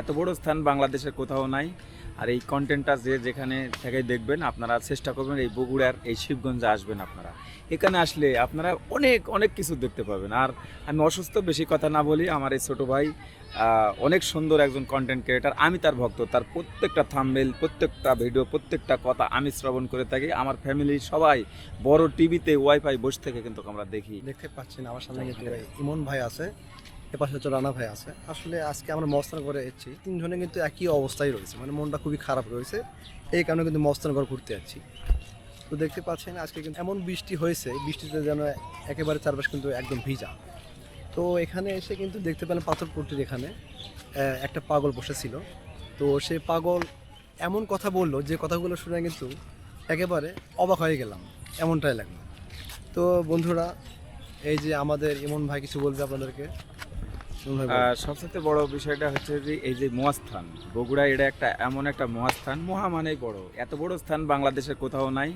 এত বড় স্থান বাংলাদেশের কোথাও নাই। আর এই কন্টেন্টটা যে যেখানে থেকে দেখবেন আপনারা চেষ্টা করবেন এই বগুড়ার এই শিবগঞ্জে আসবেন আপনারা। এখানে আসলে আপনারা অনেক অনেক কিছু দেখতে পাবেন। আর আমি অসুস্থ বেশি কথা না বলি আমার এই ছোটো ভাই অনেক সুন্দর একজন কন্টেন্ট ক্রিয়েটার আমি তার ভক্ত তার প্রত্যেকটা থাম্বেল প্রত্যেকটা ভিডিও প্রত্যেকটা কথা আমি শ্রবণ করে থাকি। আমার ফ্যামিলির সবাই বড় টিভিতে ওয়াইফাই বসে থেকে কিন্তু আমরা দেখি। দেখতে পাচ্ছেন আমার সামনে ইমন ভাই আছে। এপাশে হচ্ছে রানা ভাই আছে। আসলে আজকে আমরা মস্তান করে এসেছি। তিনজনে কিন্তু একই অবস্থায় রয়েছে মানে মনটা খুবই খারাপ রয়েছে। এই কারণে কিন্তু মস্তান করে ঘুরতে যাচ্ছি। তো দেখতে পাচ্ছেন, আজকে কিন্তু এমন বৃষ্টি হয়েছে, বৃষ্টিতে যেন একেবারে চারপাশ কিন্তু একদম ভিজা। তো এখানে এসে কিন্তু দেখতে পেলাম পাথরপুরটির এখানে একটা পাগল বসেছিল। তো সেই পাগল এমন কথা বলল, যে কথাগুলো শুনে কিন্তু একেবারে অবাক হয়ে গেলাম। এমনটাই লাগল। তো বন্ধুরা, এই যে আমাদের ইমন ভাই কিছু বলবে আপনাদেরকে। আর সবচেয়ে বড় বিষয়টা হচ্ছে যে এই যে মহাস্থান বগুড়া এটা একটা এমন একটা মহাস্থান, মহা মানেই বড়। এত বড় স্থান বাংলাদেশের কোথাও নাই।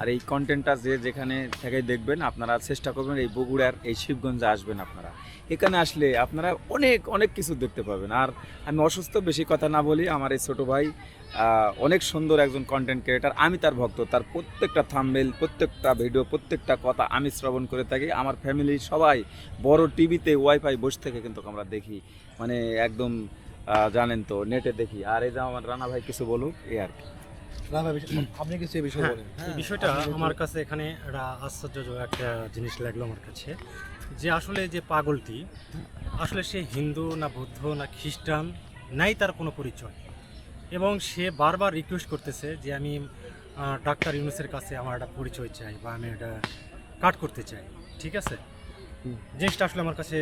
আর এই কন্টেন্টটা যে যেখানে থেকে দেখবেন, আপনারা চেষ্টা করবেন এই বগুড়ার এই শিবগঞ্জে আসবেন আপনারা। এখানে আসলে আপনারা অনেক অনেক কিছু দেখতে পাবেন। আর আমি অসুস্থ, বেশি কথা না বলি, আমার এই ছোটো ভাই অনেক সুন্দর একজন কন্টেন্ট ক্রিয়েটার আমি তার ভক্ত, তার প্রত্যেকটা থাম্বেল প্রত্যেকটা ভিডিও প্রত্যেকটা কথা আমি শ্রবণ করে থাকি। আমার ফ্যামিলির সবাই বড় টিভিতে ওয়াইফাই বসে থেকে কিন্তু আমরা দেখি। মানে একদম জানেন তো নেটে দেখি। আর এই যে আমার রানা ভাই, কিছু বলুক, এই আর কি। আপনি কিছু এই বিষয়ে হ্যাঁ, বলেন। বিষয়টা আমার কাছে এখানে একটা আশ্চর্যজনক একটা জিনিস লাগল আমার কাছে। যে আসলে যে পাগলটি আসলে সে হিন্দু না বৌদ্ধ না খ্রিস্টান নাই তার কোনো পরিচয়। এবং সে বারবার রিকোয়েস্ট করতেছে যে আমি ডাক্তার ইউনুসের কাছে আমার একটা পরিচয় চাই বা আমি এটা কাট করতে চাই ঠিক আছে? জিনিসটা আসলে আমার কাছে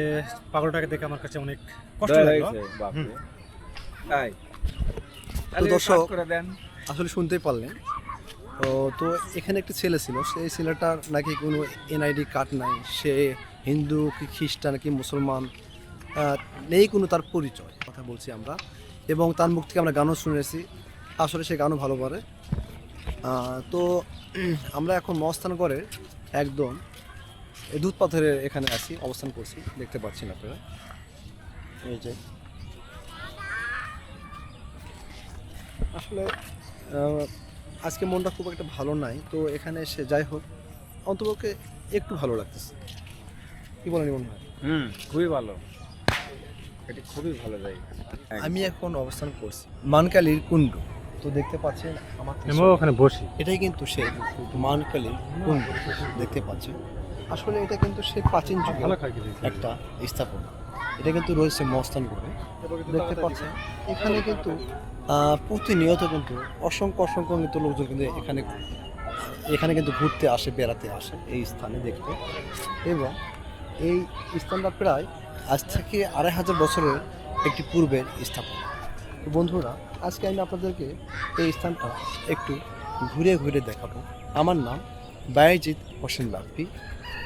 পাগলটাকে দেখে আমার কাছে অনেক কষ্ট লাগল। হুম। তাই। দর্শক, করে দেন। আসলে শুনতেই পারলেন। তো তো এখানে একটি ছেলে ছিল। সেই ছেলেটার নাকি কোনো এনআইডি কার্ড নাই। সে হিন্দু কি খ্রিস্টান কি মুসলমান নেই কোনো তার পরিচয় কথা বলছি আমরা। এবং তার মুখ থেকে আমরা গানও শুনেছি। আসলে সে গানও ভালো আহ, তো আমরা এখন করে একদম দুধ পাথরের এখানে আছি অবস্থান করছি। দেখতে পাচ্ছেন আপনারা। এই যে। আসলে আজকে মনটা খুব একটা ভালো নাই তো এখানে এসে যাই হোক অন্তপক্ষে একটু ভালো লাগতেছে। কি বলেন মনে হয় হুম খুবই ভালো। এটা খুবই ভালো জায়গা। আমি এখন অবস্থান করছি মানকালির কুণ্ড। তো দেখতে পাচ্ছেন আমার আমি ওখানে বসি। এটাই কিন্তু সেই মানকালির কুণ্ড। দেখতে পাচ্ছেন। আসলে এটা কিন্তু সে প্রাচীন যুগের একটা স্থাপনা। এটা কিন্তু রয়েছে মস্তান করে। দেখতে পাচ্ছেন, এখানে কিন্তু প্রতিনিয়ত কিন্তু অসংখ্য অসংখ্য কিন্তু লোকজন কিন্তু এখানে এখানে কিন্তু ঘুরতে আসে, বেড়াতে আসে এই স্থানে দেখতে। এবং এই স্থানটা প্রায় আজ থেকে আড়াই হাজার বছরের একটি পূর্বের স্থাপনা। বন্ধুরা, আজকে আমি আপনাদেরকে এই স্থানটা একটু ঘুরে ঘুরে দেখাবো। আমার নাম বায়জিৎ হোসেন বাপ্পি।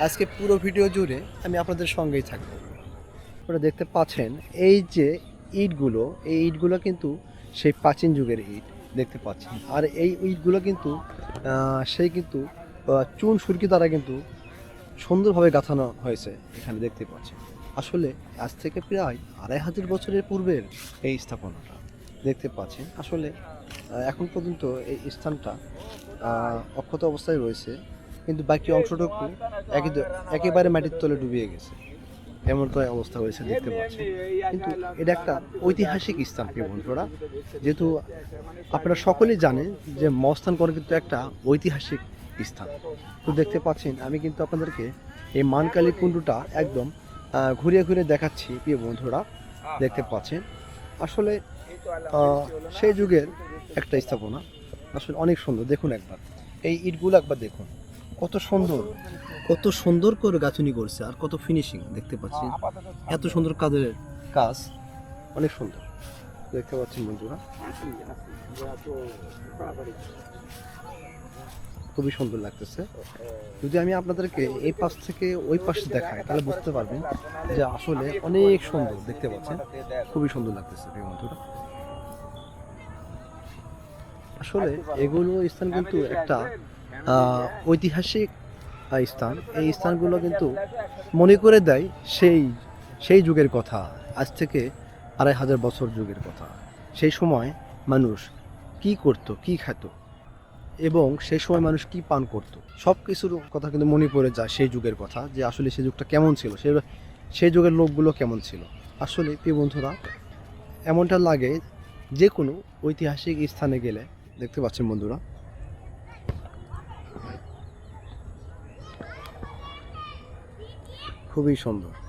আজকে পুরো ভিডিও জুড়ে আমি আপনাদের সঙ্গেই থাকব। আপনারা দেখতে পাচ্ছেন, এই যে ইটগুলো, এই ইটগুলো কিন্তু সেই প্রাচীন যুগের ইট দেখতে পাচ্ছেন। আর এই ইটগুলো কিন্তু সেই কিন্তু চুন, সুরকি দ্বারা কিন্তু সুন্দরভাবে গাঁথানো হয়েছে এখানে দেখতে পাচ্ছেন। আসলে আজ থেকে প্রায় আড়াই হাজার বছরের পূর্বের এই স্থাপনাটা দেখতে পাচ্ছেন। আসলে এখন পর্যন্ত এই স্থানটা অক্ষত অবস্থায় রয়েছে, কিন্তু বাকি অংশটুকু একে- একেবারে মাটির তলে ডুবিয়ে গেছে। এমনটাই অবস্থা হয়েছে দেখতে পাচ্ছেন কিন্তু এটা একটা ঐতিহাসিক স্থান প্রিয় বন্ধুরা। যেহেতু আপনারা সকলেই জানেন যে মস্থান করে কিন্তু একটা ঐতিহাসিক স্থান। তো দেখতে পাচ্ছেন, আমি কিন্তু আপনাদেরকে এই মানকালী কুণ্ডুটা একদম ঘুরিয়ে ঘুরিয়ে দেখাচ্ছি প্রিয় বন্ধুরা। দেখতে পাচ্ছেন, আসলে সেই যুগের একটা স্থাপনা। আসলে অনেক সুন্দর, দেখুন একবার। এই ইটগুলো একবার দেখুন। কত সুন্দর কত সুন্দর করে গাঁথুনি করছে আর কত ফিনিশিং দেখতে পাচ্ছি। এত সুন্দর কাজের কাজ, অনেক সুন্দর। দেখতে পাচ্ছেন বন্ধুরা। খুবই সুন্দর লাগতেছে। যদি আমি আপনাদেরকে এই পাশ থেকে ওই পাশে দেখাই, তাহলে বুঝতে পারবেন যে আসলে অনেক সুন্দর দেখতে পাচ্ছেন। খুবই সুন্দর লাগতেছে বন্ধুরা। আসলে এগুলো স্থান কিন্তু একটা ঐতিহাসিক স্থান। এই স্থানগুলো কিন্তু মনে করে দেয় সেই সেই যুগের কথা। আজ থেকে আড়াই হাজার বছর যুগের কথা। সেই সময় মানুষ কি করত, কি খেত, এবং সেই সময় মানুষ কি পান করত, সব কিছুর কথা কিন্তু মনে পড়ে যায় সেই যুগের কথা, যে আসলে সেই যুগটা কেমন ছিল সেই সেই যুগের লোকগুলো কেমন ছিল। আসলে প্রিয় বন্ধুরা, এমনটা লাগে যে কোনো ঐতিহাসিক স্থানে গেলে, দেখতে পাচ্ছেন বন্ধুরা খুবই সুন্দর।